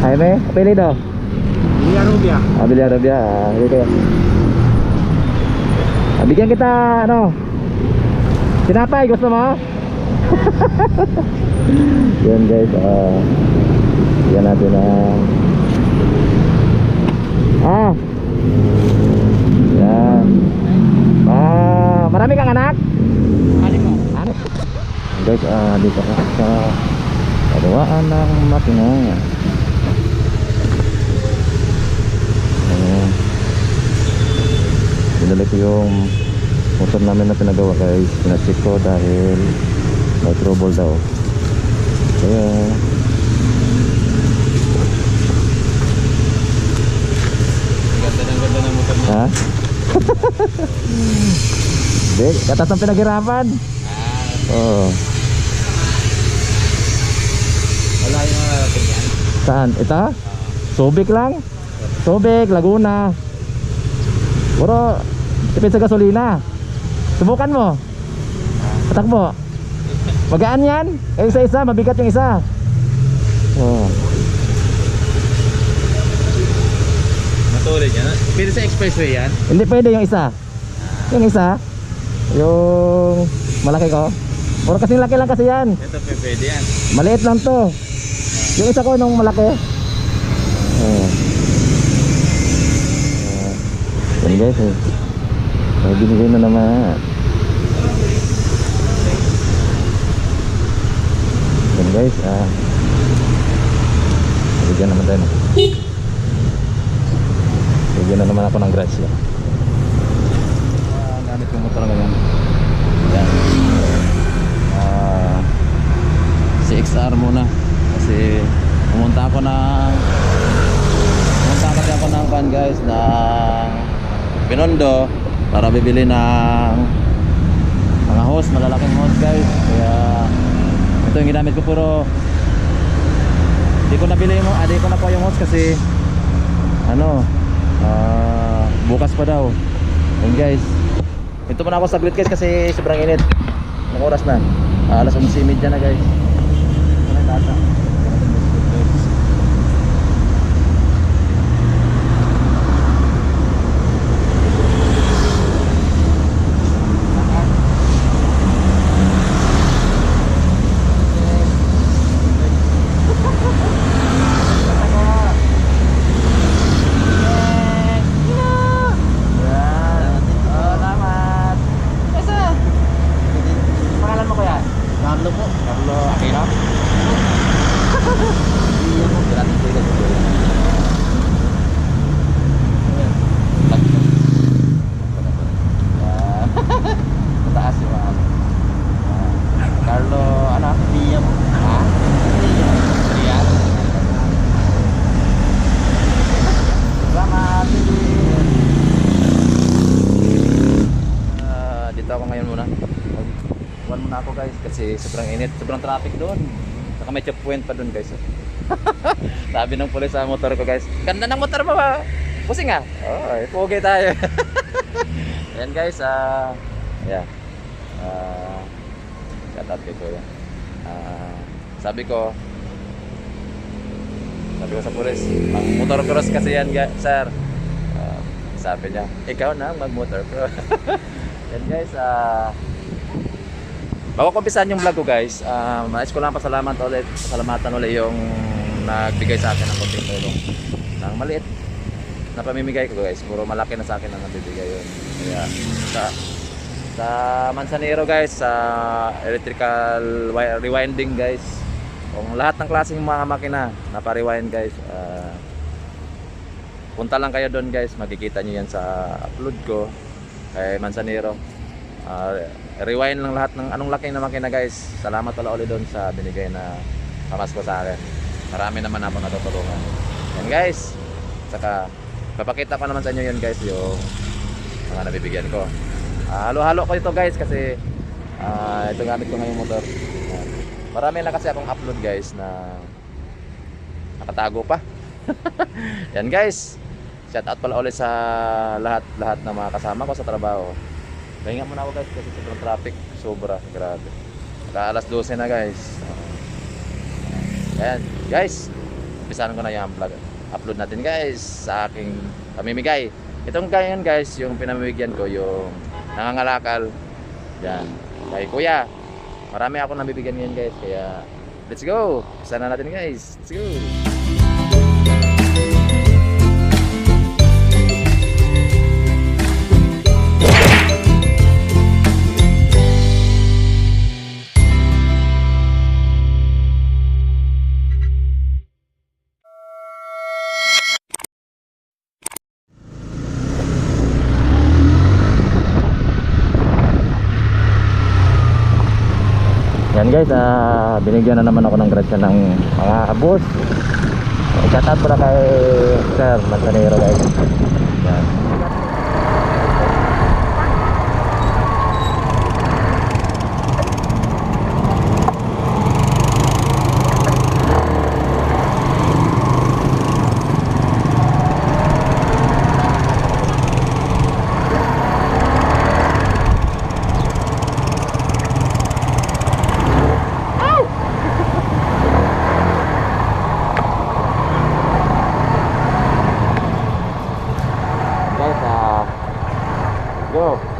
Jaime, apelido? Villa Rubia. Ah, Villarrobia. Ah, dito. Ah, bigyan kita, ano? Sinapay, gusto mo? Yan guys, ah. bigyan natin ng... Ah! Yan. Ah, marami kang anak? Ano mo? Guys, ah, dito ka sa katuwaan ng makina. Yung motor namin na pinagawa guys. Pinacheck ko dahil may trouble daw. Kaya Ganda ng ganda ng motor mo. ha? Hindi, katatang pinaghirapan. Ah, Oo. wala yung mga ganyan. Saan? Ito? Subic lang? Subic, Laguna. Puro tipid sa gasolina. Subukan mo. Patakbo. Magaan yan. Kaya isa-isa, mabigat yung isa. Oh. Matulid yan. Pero sa expressway yan. Hindi pwede yung isa. Yung isa. Yung malaki ko. Puro kasing laki lang kasi yan. Ito pwede yan. Maliit lang to. Yung isa ko nung malaki. Oh. Oh. Yan guys eh. May binigay na naman. Yan guys ah. Bigyan naman tayo. Bigyan na naman ako ng grasya. Ah, gamit yung motor ngayon. Yan. Ah, si XR muna kasi pumunta ako ng pumunta kasi ako ng van guys ng Binondo para bibili ng mga hose, malalaking hose guys. Kaya ito yung ginamit ko puro hindi ko nabili yung ah, di ko nakuha yung hose kasi ano ah, bukas pa daw. Yun guys. Ito muna ako saglit guys kasi sobrang init. Anong oras na? Ah, alas 11.30 na guys. Na yung tata Yan. Oh, Salamat. Esa. Pangalan mo kuya? Carlo po. Carlo Aquino. Iya mo, grabe ko ito. Mataas yung mga ano. Ah, Carlo, ano? Iya mo. Ha? Iya. Iya. Salamat. Ah, dito ako ngayon muna. One muna ako guys kasi sobrang init, sobrang traffic doon. Saka may checkpoint pa doon guys. Sabi ng pulis sa motor ko guys, ganda ng motor mo ba? Pusing ah. Oh, pogi tayo. Ayan guys, ah yeah. Ah shout out kay Kuya. Ah, sabi ko sabi ko sa pulis, mag motor cross kasi yan, ga- sir. Ah, sabi niya, ikaw na mag motor cross. yan guys, ah Bago ko umpisahan yung vlog ko guys, uh, nais ko lang pasalamat ulit, pasalamatan ulit yung nagbigay sa akin ng konting tulong. Ng maliit na pamimigay ko guys, puro malaki na sa akin ang nabibigay yun. Kaya sa sa Manzanero guys, sa electrical wi- rewinding guys, kung lahat ng klaseng mga makina na pa-rewind guys, ah, punta lang kayo doon guys, makikita nyo yan sa upload ko kay Manzanero. Ah, rewind lang lahat ng anong laki na makina guys. Salamat pala ulit doon sa binigay na pamas ko sa akin. Marami naman ako natutulungan. Yan guys. Saka papakita ko naman sa inyo yan guys yung mga nabibigyan ko. Ah, halo-halo ko ito guys kasi ah, ito gamit ko ngayong motor. Marami na kasi akong upload guys na nakatago pa. yan guys. Shout out pala ulit sa lahat-lahat ng mga kasama ko sa trabaho. Pahinga muna ako guys kasi sobrang traffic. Sobra, grabe. Saka alas 12 na guys. Ayan, guys. umpisahan ko na yung vlog. Upload natin guys sa aking pamimigay. Itong ganyan guys, yung pinamimigyan ko, yung nangangalakal. Yan. Kay kuya. Marami ako nabibigyan ngayon guys. Kaya let's go. Umpisa na natin guys. Let's go. Guys, ah binigyan na naman ako ng grasya ng mga boss. Shout out pala kay Sir Manzanero guys. Yan. go.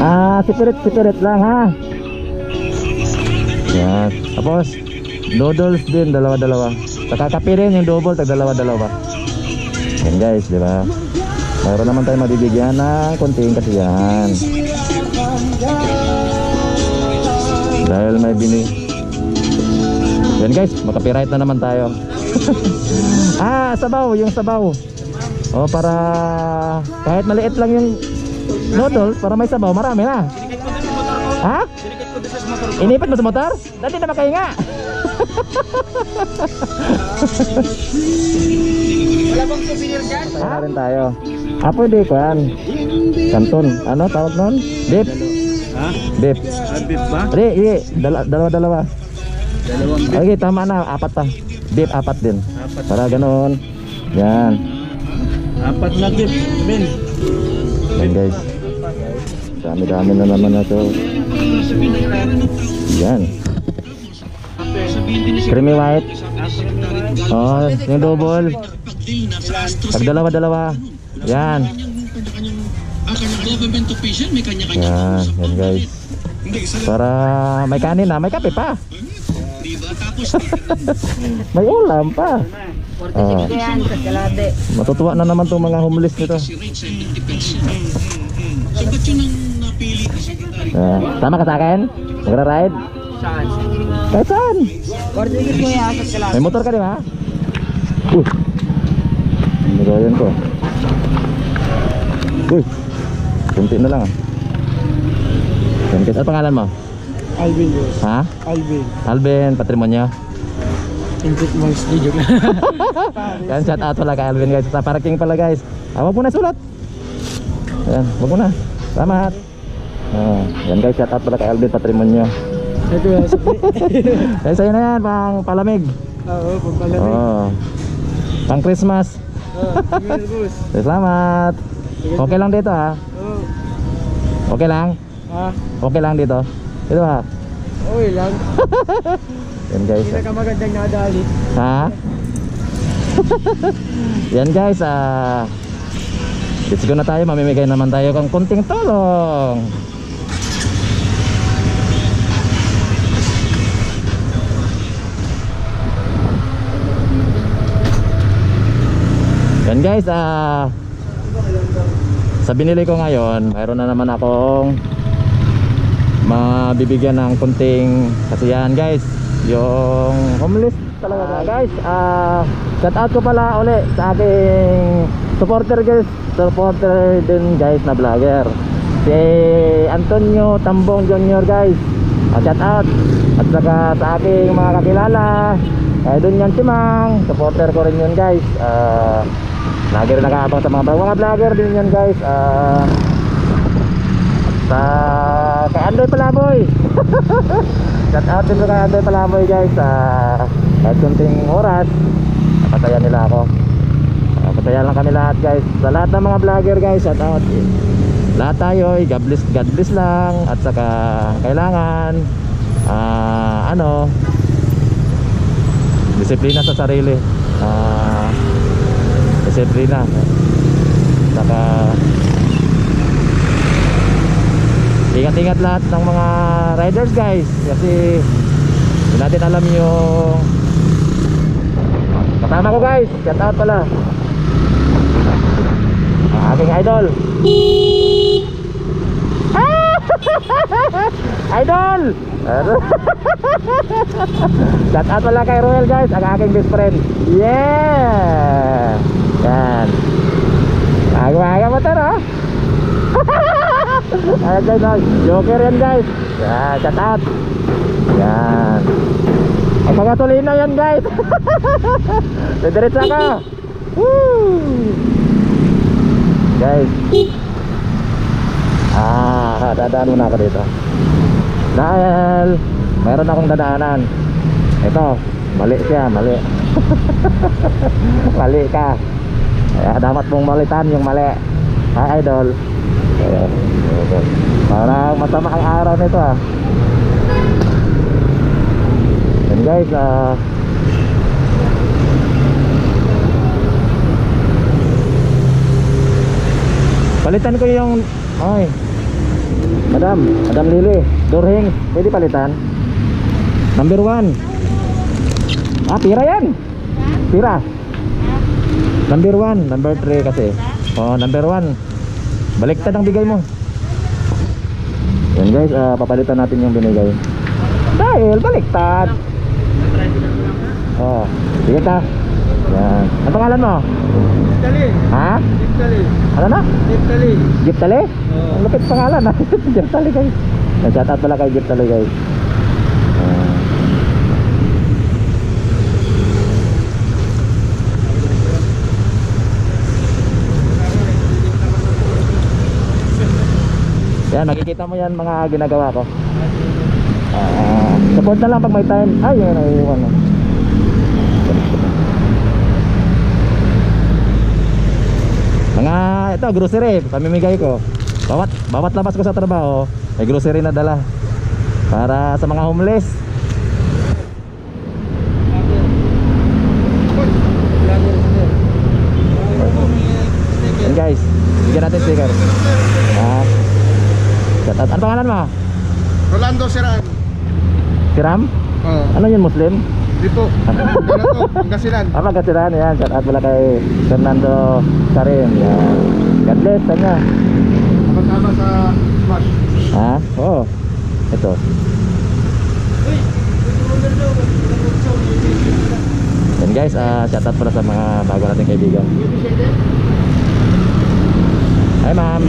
Ah, sipirit-sipirit lang ha. Yan. Tapos, noodles din, dalawa-dalawa. Saka kape rin yung double, tag dalawa-dalawa. Yan guys, di ba? Mayroon naman tayo mabibigyan ng konting kasiyahan. Dahil may bini... Yan guys, makapiright na naman tayo. ah, sabaw, yung sabaw. Oh, para kahit maliit lang yung noodles, para may sabaw, marami na. Ha? Inipit mo sa motor? Dati na makahinga. Wala bang souvenir dyan? Tayo rin tayo. Ah, pwede kuan. Kanton. Ano tawag nun? Dip. Ha? Dip. Abib ba? Hindi, hindi. Dala- Dalawa-dalawa. Dalawang bib. Okay, tama na. Apat pa. Dip, apat din. Apat. Para ganoon. Yan. Apat na bib. Ben. Yan guys. Dami-dami na naman na to. Yan. Creamy white. Oh, yung double. Tag dalawa-dalawa. Yan. Yan, yan guys. Para may kanin na, may kape pa. may ulam pa. Ah, matutuwa na naman tong mga homeless nito. Ah, tama ka sa akin? Magra-ride? Saan? Kahit saan? May motor ka di ba? Uh. Nagayan ko. Uy. Kunti na lang ah. Ano pangalan mo? Alvin. Ha? Alvin. Alvin, patrimonyo. Input mo studio. Yan, shout out pala kay Alvin guys. Sa parking pala guys. Ah, wag mo na sulat. Ayan, wag mo na. Salamat. Ah, yan guys, shout out pala kay Alvin Patrimonyo. Ito yan. Yan sa'yo na yan, pang palamig. Oo, pagpalamig. Oh. Pang Christmas. Oo, boss. Salamat. Okay lang dito ha. Oo. Okay lang. Ha? Okay lang dito. Dito ha. Okay lang. Yan guys. Hindi ka magandang nadali. Ha? Yan guys, ah Let's go na tayo, mamimigay naman tayo ng kunting tulong. Yan guys, ah sa binili ko ngayon, mayroon na naman akong mabibigyan ng kunting kasiyahan guys yung homeless talaga guys ah shout out ko pala uli sa aking supporter guys supporter din guys na vlogger si Antonio Tambong Jr. guys. Uh, shout out. At saka sa aking mga kakilala, kaya doon yan si Mang, supporter ko rin yun guys. Uh, lagi rin nakaabang sa mga vlog. Mga vlogger din yun guys. Uh, sa kay Andoy Palaboy. shout out din kay Andoy Palaboy guys. Uh, kahit kunting oras, napasaya nila ako. Uh, pasaya lang kami lahat guys. Sa lahat ng mga vlogger guys, shout out. Lahat tayo, eh, God bless, God bless lang. At saka kailangan, ah, ano, disiplina sa sarili. Ah, disiplina. Saka, ingat-ingat lahat ng mga riders guys. Kasi, hindi natin alam yung kasama ko guys. Shout out pala. Aking idol. idol! Shout out pala kay Royal guys, ang aking best friend. Yeah! Yan. Aga-aga mo to, no? Ayan guys, oh. Joker yan guys. Yan, shout out. Yan. Ang mga tulina yan guys. Didiretso ako. Woo! Guys. Ah, dadaan muna ako dito. Dahil mayroon akong dadaanan. Ito, mali siya, mali. mali ka. Kaya dapat mong malitan yung mali. Ha, idol. Ayan. Parang masama ang araw nito ah. And guys, ah Palitan ko yung Ay Madam, Madam Lily Dorhing, pwede palitan? Number 1 Ah, pira yan. Pira Number 1, number 3 kasi. Oh, number 1 Baliktad ang bigay mo. Yan guys, ah, papalitan natin yung binigay. Dahil baliktad. Oh, sige ta Yan. Ang pangalan mo? Italy. Ha? Italy. Ano na? Italy. Jeep Tali? Oo. Ang lupit pangalan ha. Jeep Tali guys. Shout out pala kay Jeep Tali guys. Ah. Yan, makikita mo yan mga ginagawa ko. Ah, support na lang pag may time. Ay, yun ay iwan. Mga ito grocery, pamimigay ko. Bawat bawat labas ko sa trabaho, may grocery na dala para sa mga homeless. Yan guys, bigyan natin sticker. Ah. Ano pangalan mo? Rolando Serran. Si Ram? Oh, Ano yun, Muslim? Dito. Ganito, Pangasinan. Ah, magkasiran yan. Shout out pala kay Fernando Karim. Yan. God bless, kanya. Kasama sa Smash. Ha? Oo. Ito. Yan guys, ah shout out pala sa mga bago nating kaibigan. Hi ma'am.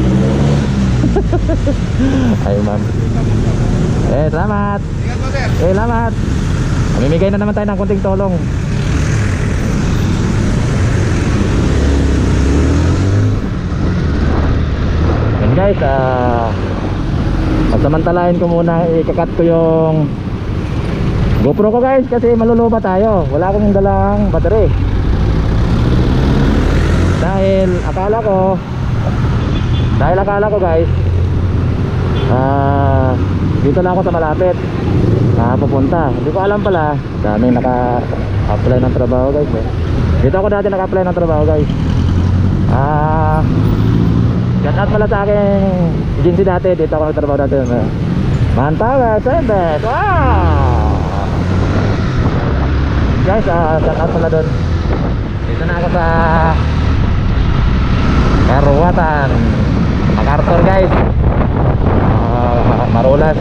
Hi ma'am. Eh, salamat. Ingat po, sir. Eh, salamat. Mamimigay na naman tayo ng konting tulong. Yan guys, ah Pagsamantalahin ko muna, ikakat ko yung GoPro ko guys kasi maluluba tayo. Wala akong dalang battery. Dahil akala ko dahil akala ko guys ah dito na ako sa malapit pupunta hindi ko alam pala. Dami naka apply ng trabaho guys eh. dito ako dati naka apply ng trabaho guys. Ah shout out pala sa aking agency dati. Dito ako nagtrabaho dati eh. Manpower Service. Wow! Guys ah shout out pala doon. Dito na ako sa Karuwatan. MacArthur guys. Ah, Marulas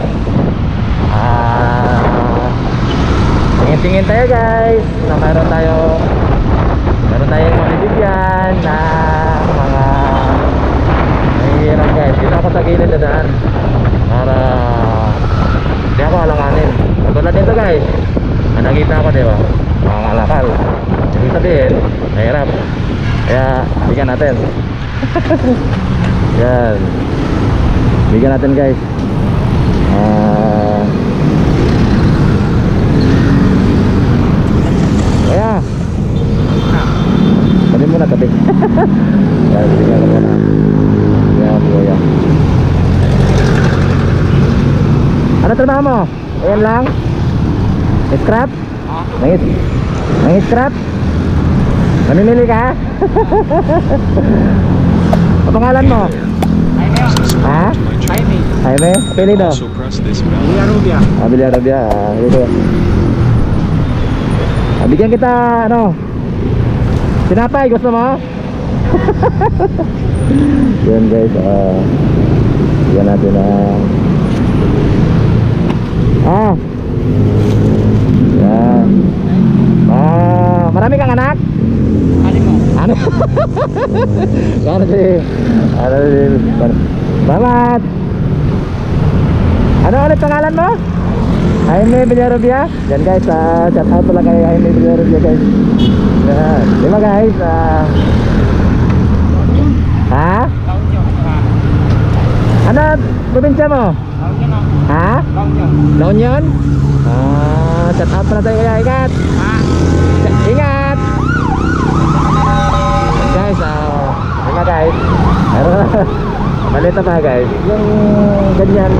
Tingin-tingin tayo guys na mayroon tayo Meron tayong mabibigyan na mga mahihirap guys, dito ako sa gilid na daan. Para hindi ako alanganin. Katulad nito guys. Ang nakita ako, di ba? Mga kalakal. Ibig sabihin, mahirap. Kaya, bigyan natin. Yan. Bigyan natin guys. Ah. Kaya. Tabi muna, tabi. Yan, bigyan ko muna. Yan, kuya. Ano trabaho mo? Ayan lang? Scrap? Nangis? Nangis scrap? Namimili ka? Ano pangalan mo? Ha? Jaime. Jaime? Apelido? Also press this bell. Rubia Rubia. Ah, Bilya Rabia. Ah, dito. Ah, bigyan kita, ano? Sinapay, gusto mo? Yan guys, ah. bigyan natin ah. Ah. Yan. Ah, marami kang anak? Ano? ano? Ano si? Salamat! Ano ulit pangalan mo? Jaime Villarubia. Yan guys, ah, shout out pala kay Jaime Villarubia guys. Yan. Di ba guys? Ah, ha? Ano probinsya mo? Ha? La Union? Ah, shout out pala tayo kaya ingat. Ingat. Yan guys, ah, di ba guys? Meron Malita pa guys. Yung ganyan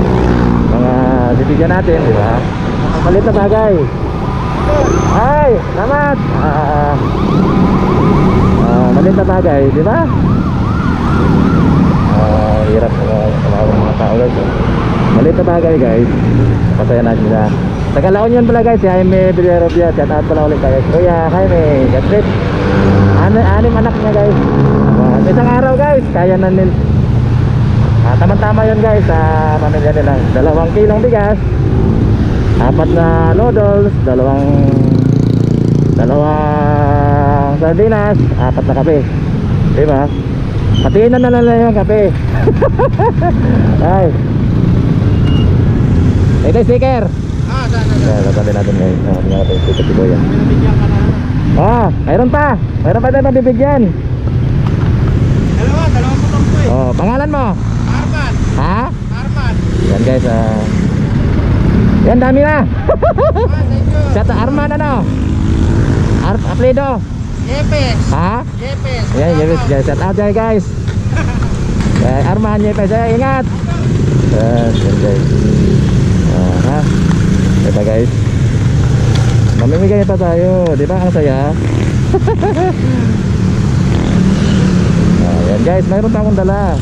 mga bibigyan natin, di ba? Malit na bagay. Ay, salamat. Ah, ah, malit na bagay, di ba? Ah, hirap sa mga, mga tao guys. Malit na bagay guys. Pasaya natin sila. Taga La Union pala guys, si Jaime Villarovia. Shout out pala ulit guys. Kuya Jaime, that's it. Ano, anim anak niya guys. Sa isang araw guys, kaya na nil. Ah, tama-tama yun guys sa pamilya nila. Dalawang kilong bigas, apat na noodles, dalawang dalawang sardinas, apat na kape. Di ba? Patiin na na lang yung kape. Ay. Ito yung sticker. Ah, saan na? Natabi natin guys. Ah, tingnan natin yung sticker si na. Ah, mayroon pa. Mayroon pa tayo mabibigyan. Dalawa, dalawa lang po eh. Oh, pangalan mo? Yan guys, ah. Yan dami na. Out Arman ano? Ar Apelido. Yepes. Ha? Yepes. Yan, yes, guys. Shout out dyan guys. Eh, Arman Yepes, eh, ingat. Yes, yan guys. Ah, ha? Ito guys. Mamimigay pa tayo, di ba? Ang saya. ah, yan guys, mayroon pa akong dala.